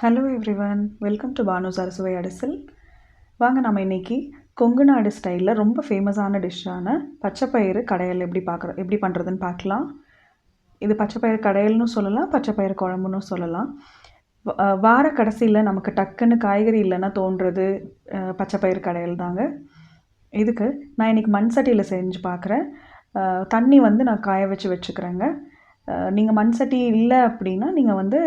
Hello everyone welcome to Banu's அரசுவை அடிசல் வாங்க நம்ம இன்னைக்கு கொங்கு நாடு ஸ்டைலில் ரொம்ப ஃபேமஸான டிஷ்ஷான பச்சைப்பயிறு கடையல் எப்படி பார்க்குற எப்படி பண்ணுறதுன்னு பார்க்கலாம். இது பச்சைப்பயிறு கடையல்னு சொல்லலாம் பச்சைப்பயிறு குழம்புன்னு சொல்லலாம். வார கடைசியில் நமக்கு டக்குன்னு காய்கறி இல்லைன்னா தோன்றது பச்சைப்பயிறு கடையல் தாங்க. இதுக்கு நான் இன்றைக்கி மண் சட்டியில் செஞ்சு பார்க்குறேன் தண்ணி வந்து நான் காய வச்சு வச்சுக்கிறேங்க. நீங்கள் மண் சட்டி இல்லை அப்படின்னா நீங்கள் வந்து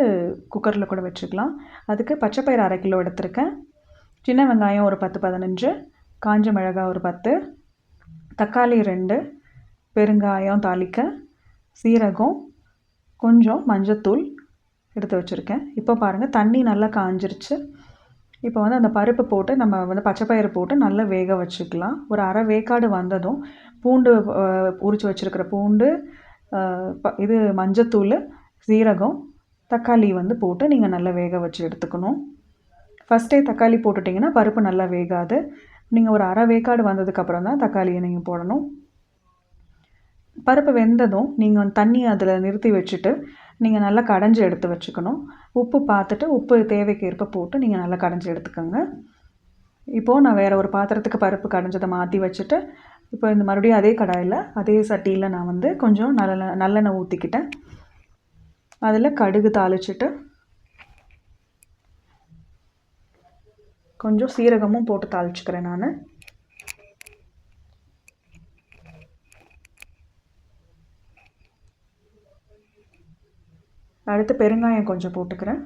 குக்கரில் கூட வச்சுக்கலாம். அதுக்கு பச்சைப்பயிறு அரை கிலோ எடுத்திருக்கேன். சின்ன வெங்காயம் ஒரு பத்து பதினஞ்சு. காஞ்ச மிளகாய் ஒரு பத்து. தக்காளி ரெண்டு. பெருங்காயம் தாளிக்க. சீரகம். கொஞ்சம் மஞ்சத்தூள் எடுத்து வச்சுருக்கேன். இப்போ பாருங்கள் தண்ணி நல்லா காஞ்சிருச்சு. இப்போ வந்து அந்த பருப்பு போட்டு நம்ம வந்து பச்சைப்பயிறு போட்டு நல்லா வேக வச்சுக்கலாம். ஒரு அரை வேக்காடு வந்ததும் பூண்டு உரித்து வச்சுருக்கிற பூண்டு இது மஞ்சத்தூள் சீரகம் தக்காளி வந்து போட்டு நீங்கள் நல்லா வேக வச்சு எடுத்துக்கணும். ஃபஸ்ட்டே தக்காளி போட்டுட்டிங்கன்னா பருப்பு நல்லா வேகாது. நீங்கள் ஒரு அரை வேக்காடு வந்ததுக்கப்புறம் தான் தக்காளியை நீங்கள் போடணும். பருப்பு வெந்ததும் நீங்கள் வந்து தண்ணி அதில் நிறுத்தி வச்சுட்டு நீங்கள் நல்லா கடைஞ்சி எடுத்து வச்சுக்கணும். உப்பு பார்த்துட்டு உப்பு தேவைக்கேற்ப போட்டு நீங்கள் நல்லா கடைஞ்சி எடுத்துக்கோங்க. இப்போது நான் வேறு ஒரு பாத்திரத்துக்கு பருப்பு கடைஞ்சதை மாற்றி வச்சுட்டு இப்போ இந்த மறுபடியும் அதே கடாயில் அதே சட்டியில் நான் வந்து கொஞ்சம் நல்ல நல்லெண்ணெய் ஊற்றிக்கிட்டேன் அதில் கடுகு தாளிச்சிட்டு கொஞ்சம் சீரகமும் போட்டு தாளிச்சுக்கிறேன் நான். அடுத்து பெருங்காயம் கொஞ்சம் போட்டுக்கிறேன்.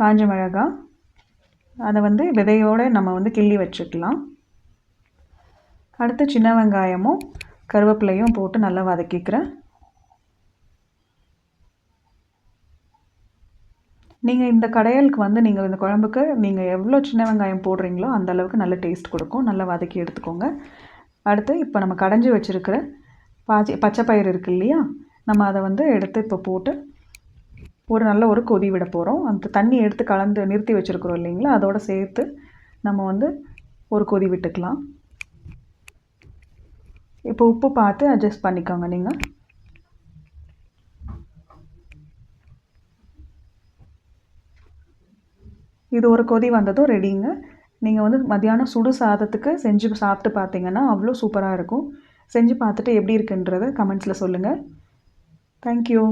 காஞ்ச மிளகாய் அதை வந்து விதையோடு நம்ம வந்து கிள்ளி வச்சுக்கலாம். அடுத்து சின்ன வெங்காயமும் கருவேப்பிலையும் போட்டு நல்லா வதக்கிக்கிறேன். நீங்கள் இந்த கடையலுக்கு வந்து நீங்கள் இந்த குழம்புக்கு நீங்கள் எவ்வளோ சின்ன வெங்காயம் போடுறீங்களோ அந்த அளவுக்கு நல்ல டேஸ்ட் கொடுக்கும். நல்லா வதக்கி எடுத்துக்கோங்க. அடுத்து இப்போ நம்ம கடைஞ்சி வச்சுருக்கிற பாச்சி பச்சைப்பயிறு இருக்கு இல்லையா? நம்ம அதை வந்து எடுத்து இப்போ போட்டு ஒரு நல்ல ஒரு கொதி விட போகிறோம் அந்த தண்ணி எடுத்து கலந்து நிறுத்தி வச்சுருக்குறோம் இல்லைங்களா? அதோட சேர்த்து நம்ம வந்து ஒரு கொதி விட்டுக்கலாம். இப்போ உப்பு பார்த்து அட்ஜஸ்ட் பண்ணிக்கோங்க நீங்கள் இது ஒரு கொதி வந்ததும் ரெடிங்க நீங்கள் வந்து மத்தியானம் சுடு சாதத்துக்கு செஞ்சு சாப்பிட்டு பார்த்தீங்கன்னா அவ்வளோ சூப்பராக இருக்கும். செஞ்சு பார்த்துட்டு எப்படி இருக்குன்றதை கமெண்ட்ஸில் சொல்லுங்கள் தேங்க்யூ